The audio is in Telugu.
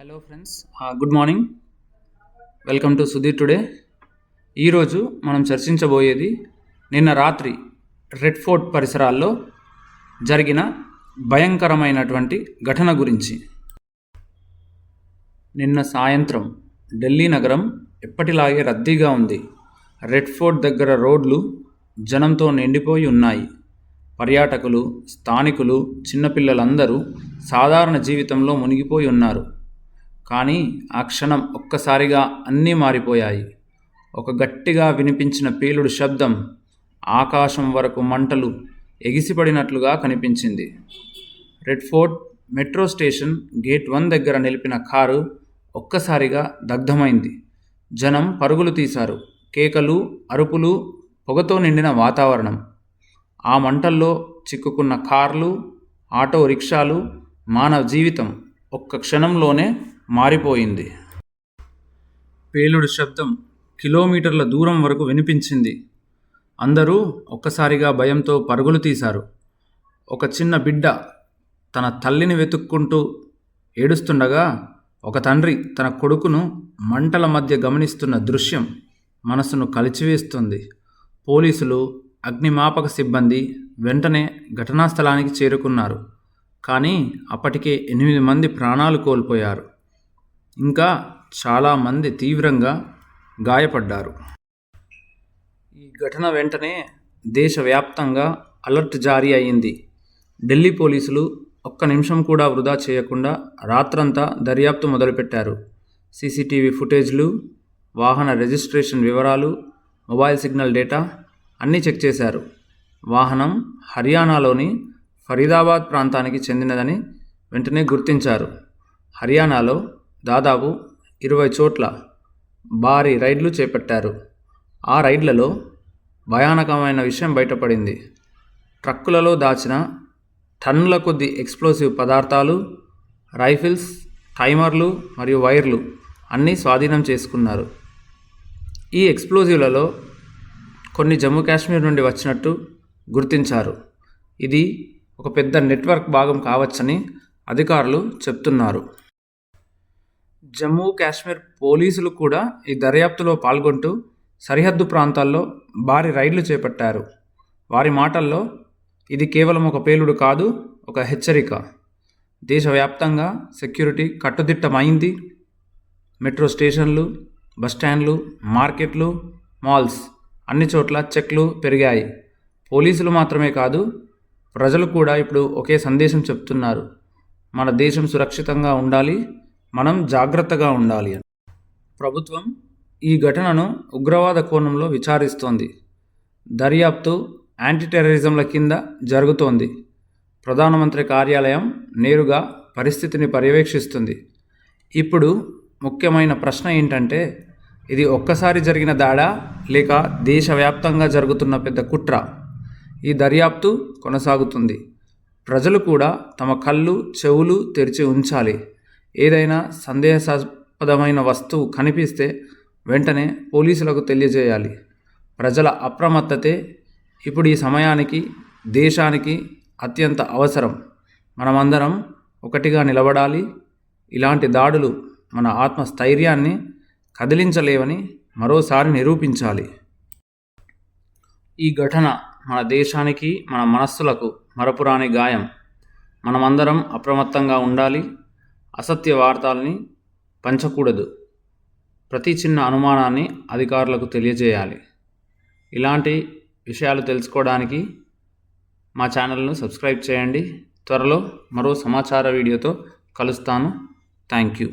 Hello friends good morning welcome to Sudheer today ఈరోజు మనం చర్చించబోయేది నిన్న రాత్రి రెడ్ ఫోర్ట్ పరిసరాల్లో జరిగిన భయంకరమైనటువంటి ఘటన గురించి. నిన్న సాయంత్రం ఢిల్లీ నగరం ఎప్పటిలాగే రద్దీగా ఉంది. రెడ్ ఫోర్ట్ దగ్గర రోడ్లు జనంతో నిండిపోయి ఉన్నాయి. పర్యాటకులు స్థానికులు చిన్నపిల్లలందరూ సాధారణ జీవితంలో మునిగిపోయి ఉన్నారు. కానీ ఆ క్షణం ఒక్కసారిగా అన్నీ మారిపోయాయి. ఒక గట్టిగా వినిపించిన పేలుడు శబ్దం ఆకాశం వరకు మంటలు ఎగిసిపడినట్లుగా కనిపించింది. Red Fort metro station gate one దగ్గర నిలిపిన కారు ఒక్కసారిగా దగ్ధమైంది. జనం పరుగులు తీశారు. కేకలు అరుపులు పొగతో నిండిన వాతావరణం. ఆ మంటల్లో చిక్కుకున్న కార్లు ఆటో రిక్షాలు మానవ జీవితం ఒక్క క్షణంలోనే మారిపోయింది. పేలుడు శబ్దం కిలోమీటర్ల దూరం వరకు వినిపించింది. అందరూ ఒక్కసారిగా భయంతో పరుగులు తీశారు. ఒక చిన్న బిడ్డ తన తల్లిని వెతుక్కుంటూ ఏడుస్తుండగా ఒక తండ్రి తన కొడుకును మంటల మధ్య గమనిస్తున్న దృశ్యం మనసును కలిచివేస్తుంది. పోలీసులు అగ్నిమాపక సిబ్బంది వెంటనే ఘటనా స్థలానికి చేరుకున్నారు. కానీ అప్పటికే ఎనిమిది మంది ప్రాణాలు కోల్పోయారు. ఇంకా చాలామంది తీవ్రంగా గాయపడ్డారు. ఈ ఘటన వెంటనే దేశవ్యాప్తంగా అలర్ట్ జారీ అయింది. ఢిల్లీ పోలీసులు ఒక్క నిమిషం కూడా వృధా చేయకుండా రాత్రంతా దర్యాప్తు మొదలుపెట్టారు. సీసీటీవీ ఫుటేజ్లు వాహన రిజిస్ట్రేషన్ వివరాలు మొబైల్ సిగ్నల్ డేటా అన్నీ చెక్ చేశారు. వాహనం హర్యానాలోని ఫరీదాబాద్ ప్రాంతానికి చెందినదని వెంటనే గుర్తించారు. హర్యానాలో దాదాపు ఇరవై చోట్ల భారీ రైడ్లు చేపట్టారు. ఆ రైడ్లలో భయానకమైన విషయం బయటపడింది. ట్రక్కులలో దాచిన టన్నుల కొద్ది ఎక్స్ప్లోసివ్ పదార్థాలు రైఫిల్స్ టైమర్లు మరియు వైర్లు అన్నీ స్వాధీనం చేసుకున్నారు. ఈ ఎక్స్ప్లోజివ్లలో కొన్ని జమ్మూ కాశ్మీర్ నుండి వచ్చినట్టు గుర్తించారు. ఇది ఒక పెద్ద నెట్వర్క్ భాగం కావచ్చని అధికారులు చెప్తున్నారు. జమ్మూ కాశ్మీర్ పోలీసులు కూడా ఈ దర్యాప్తులో పాల్గొంటూ సరిహద్దు ప్రాంతాల్లో భారీ రైడ్లు చేపట్టారు. వారి మాటల్లో ఇది కేవలం ఒక పేలుడు కాదు ఒక హెచ్చరిక. దేశవ్యాప్తంగా సెక్యూరిటీ కట్టుదిట్టమైంది. మెట్రో స్టేషన్లు బస్టాండ్లు మార్కెట్లు మాల్స్ అన్ని చోట్ల చెక్లు పెరిగాయి. పోలీసులు మాత్రమే కాదు ప్రజలు కూడా ఇప్పుడు ఒకే సందేశం చెప్తున్నారు. మన దేశం సురక్షితంగా ఉండాలి మనం జాగ్రత్తగా ఉండాలి అని. ప్రభుత్వం ఈ ఘటనను ఉగ్రవాద కోణంలో విచారిస్తోంది. దర్యాప్తు యాంటీ టెర్రరిజంల కింద జరుగుతోంది. ప్రధానమంత్రి కార్యాలయం నేరుగా పరిస్థితిని పర్యవేక్షిస్తుంది. ఇప్పుడు ముఖ్యమైన ప్రశ్న ఏంటంటే ఇది ఒక్కసారి జరిగిన దాడా? లేక దేశవ్యాప్తంగా జరుగుతున్న పెద్ద కుట్ర? ఈ దర్యాప్తు కొనసాగుతుంది. ప్రజలు కూడా తమ కళ్ళు చెవులు తెరిచి ఉంచాలి. ఏదైనా సందేహాస్పదమైన వస్తువు కనిపిస్తే వెంటనే పోలీసులకు తెలియజేయాలి. ప్రజల అప్రమత్తతే ఇప్పుడు ఈ సమయానికి దేశానికి అత్యంత అవసరం. మనమందరం ఒకటిగా నిలబడాలి. ఇలాంటి దాడులు మన ఆత్మస్థైర్యాన్ని కదిలించలేవని మరోసారి నిరూపించాలి. ఈ ఘటన మన దేశానికి మన మనస్సులకు మరపురాని గాయం. మనమందరం అప్రమత్తంగా ఉండాలి. అసత్య వార్తల్ని పంచకూడదు. ప్రతి చిన్న అనుమానాన్ని అధికారులకు తెలియజేయాలి. ఇలాంటి విషయాలు తెలుసుకోవడానికి మా ఛానల్ను సబ్స్క్రైబ్ చేయండి. త్వరలో మరో సమాచార వీడియోతో కలుస్తాను. Thank you.